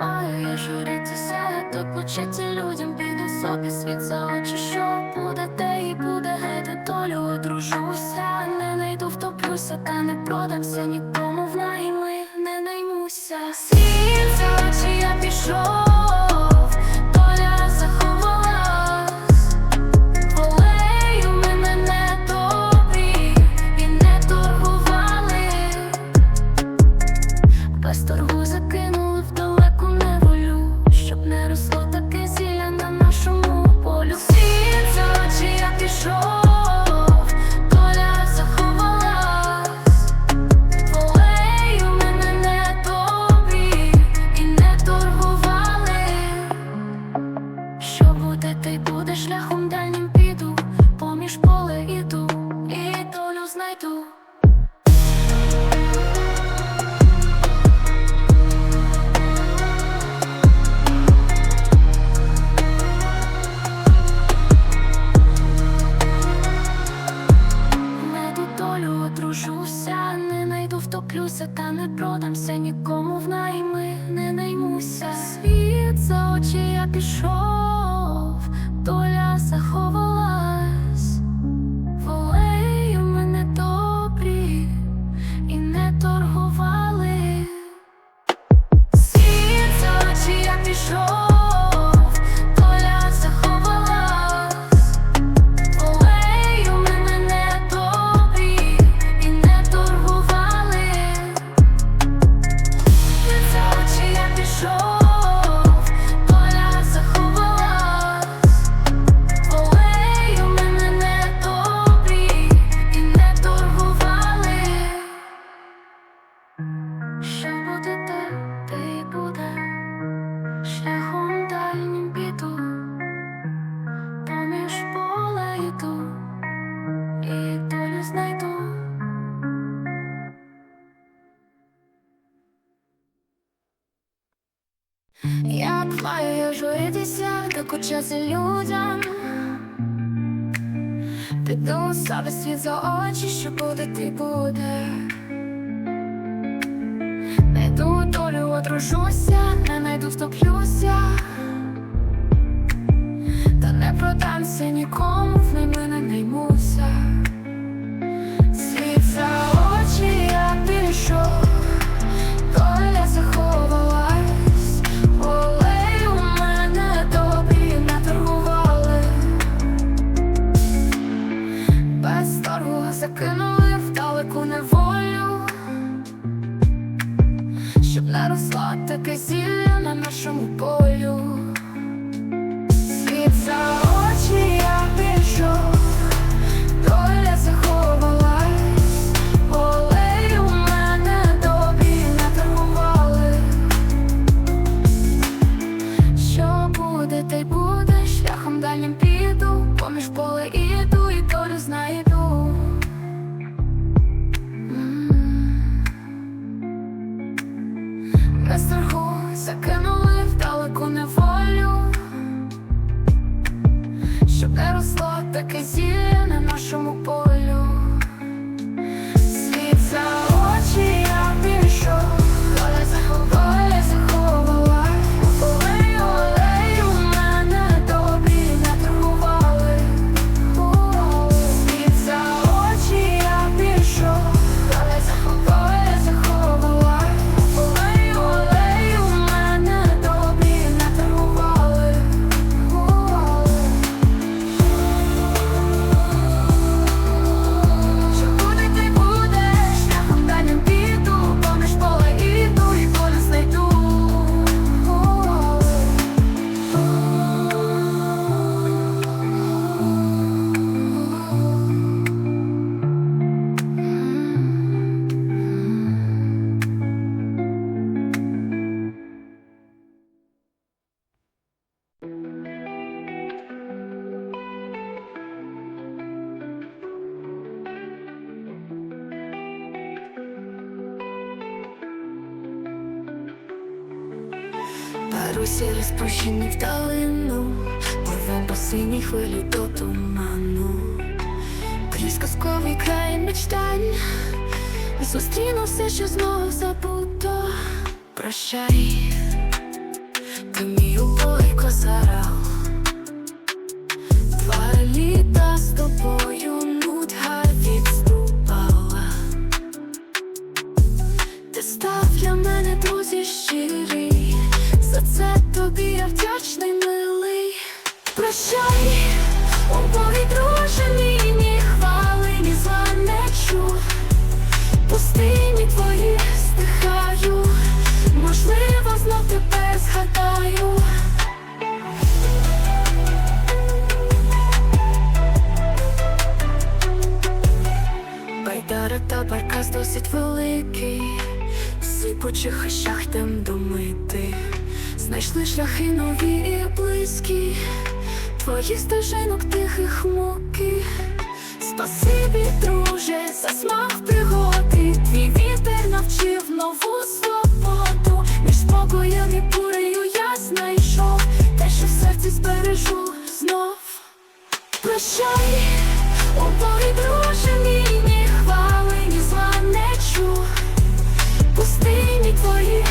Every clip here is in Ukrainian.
Маю журитися, почеться людям піду собі світ за очі, що буде, те і буде, геть долю одружуся, не найду, втоплюся, та не продамся нікому. В найми, не наймуся. Світ за очі я пішов, поле іду, і долю знайду. Одружуся, не найду, втоплюся, та не продамся нікому в найми, не наймуся. Світ за очі я пішов, доля заховалась, докучати людям. Піду собі світ за очі, що буде, ти буде. Найду долю, одружуся, не найду, втоплюся. Та не продамся нікому, в мене не наймуся. Дальнім піду, поміж поле іду і долю знайду. Без страху закинули в далеку неволю, щоб не росло таке зілля на нашому полю. Світ Парусі розпущені в долину, пливем по синій хвилі до туману. Крізь казковий край мечтань. Зустріну все, що знову забуто Прощай, ти мій убогий козарал Два літа з тобою досить великий, сипучих хащах тем домити. Знайшли шляхи нові і близькі, твоїх стежинок тихих муки. Спасибі, друже, за смак пригоди. Твій вітер навчив нову свободу. Між спокоєм і бурею я знайшов Те, що в серці збережу знов. Прощай, убогий друже мій, твої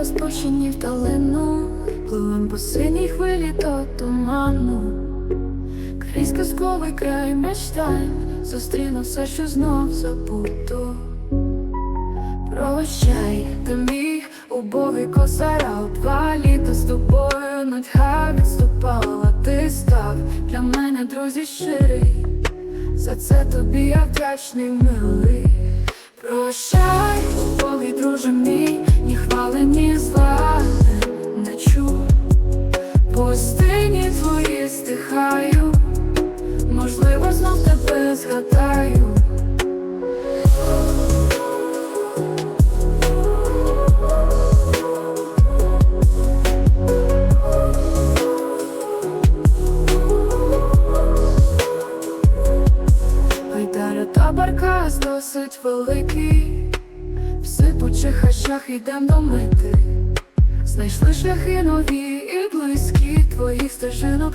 розпущені вдалину, пливем по синій хвилі до туману. Крізь казковий край мечтаєм, зустріну все, що знов забуду. Прощай, ти мій убогий косарал Два літа з тобою нудьга відступала Ти став для мене, друзі, щирий За це тобі я вдячний, милий Прощай, убогий друже мій Ні хвали, ні зла не чув Пустині твої стихаю Можливо, знов тебе згадаю йдем до мети. Знайшли шляхи нові і близькі твоїх стежинок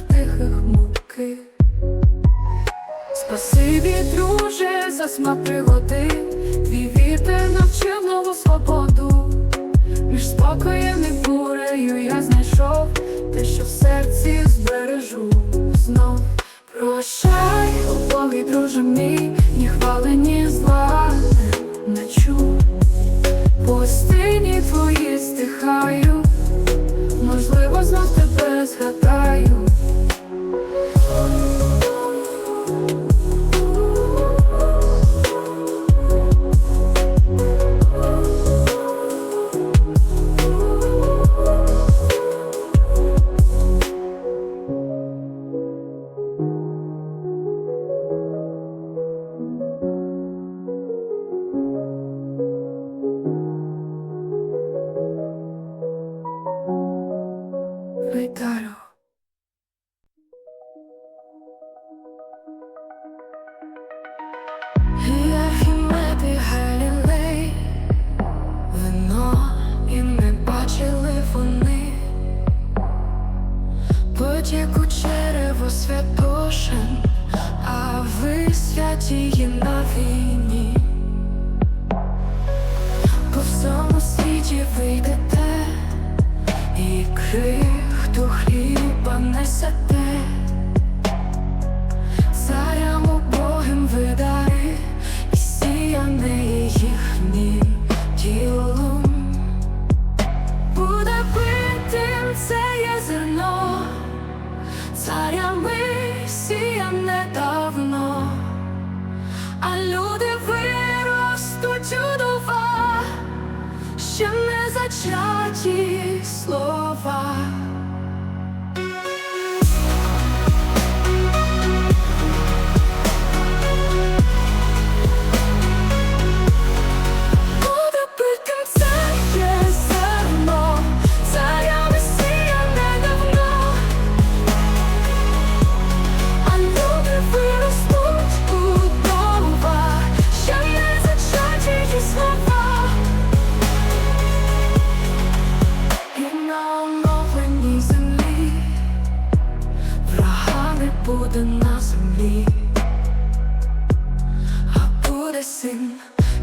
син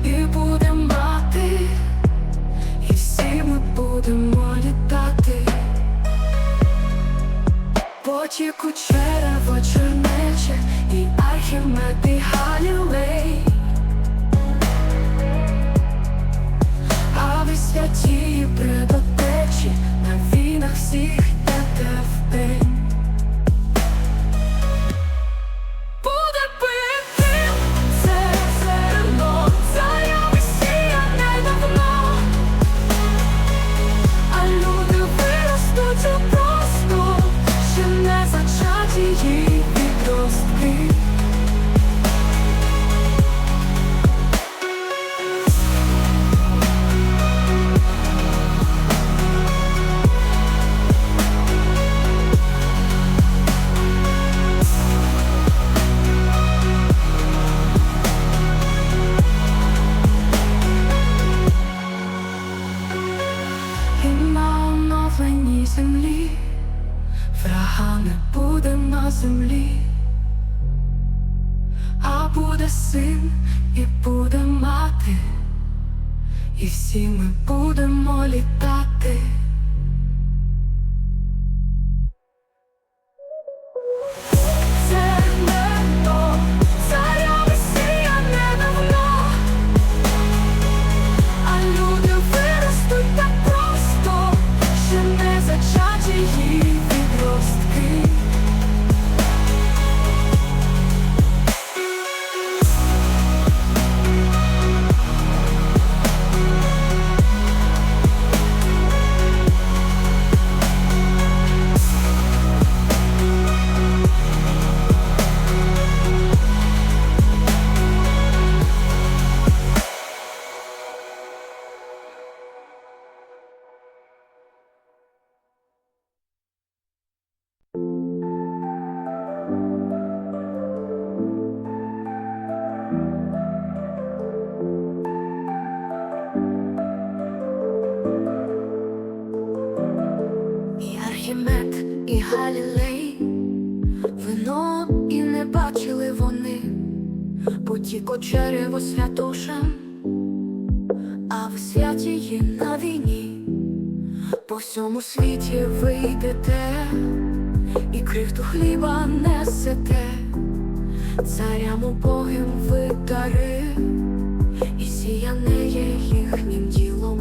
і буде мати, і всі ми будемо літати. Потіку черево чернече і Архімед і Галілей. А ви святі предотечі на війнах всіх всі ми будемо літати. Потік очерево святошем, а ви святі їм на війні, по всьому світі ви йдете, і крихту хліба несете, царям убогим ви дари, і сіяне є їхнім ділом.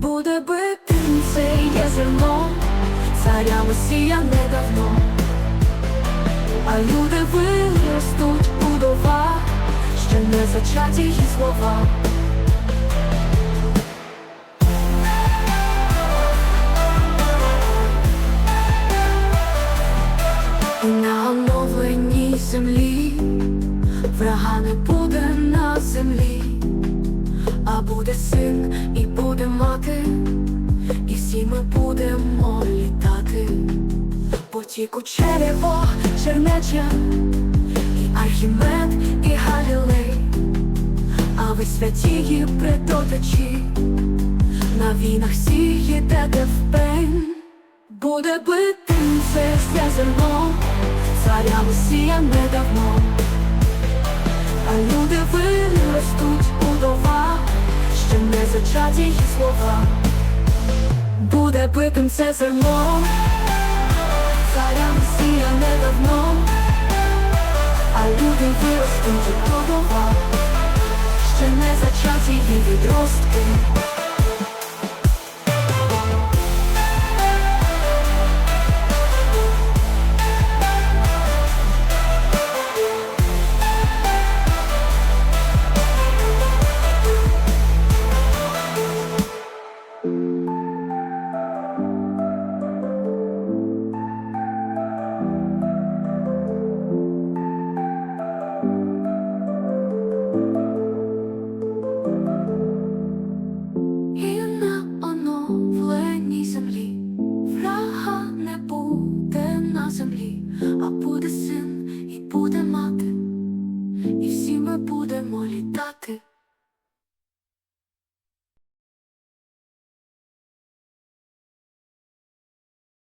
Буде битим це є зерно, царями сіяне давно, а люди будова, ще не зачаті її слова. На оновленій землі врага не буде на землі а буде син і буде мати, і всі ми будемо літати. Потіку черево, чернеча, і Архімед, і Галілей, а ви святії предотечі, на війнах всі їдете в пень. Буде битим це зерно, царя Месія недавно. А люди виростуть удова, ще не зачаті її слова. Буде битим це зерно, царя Месія недавно, а люди виростуть удова, ще не зачаті її відростки.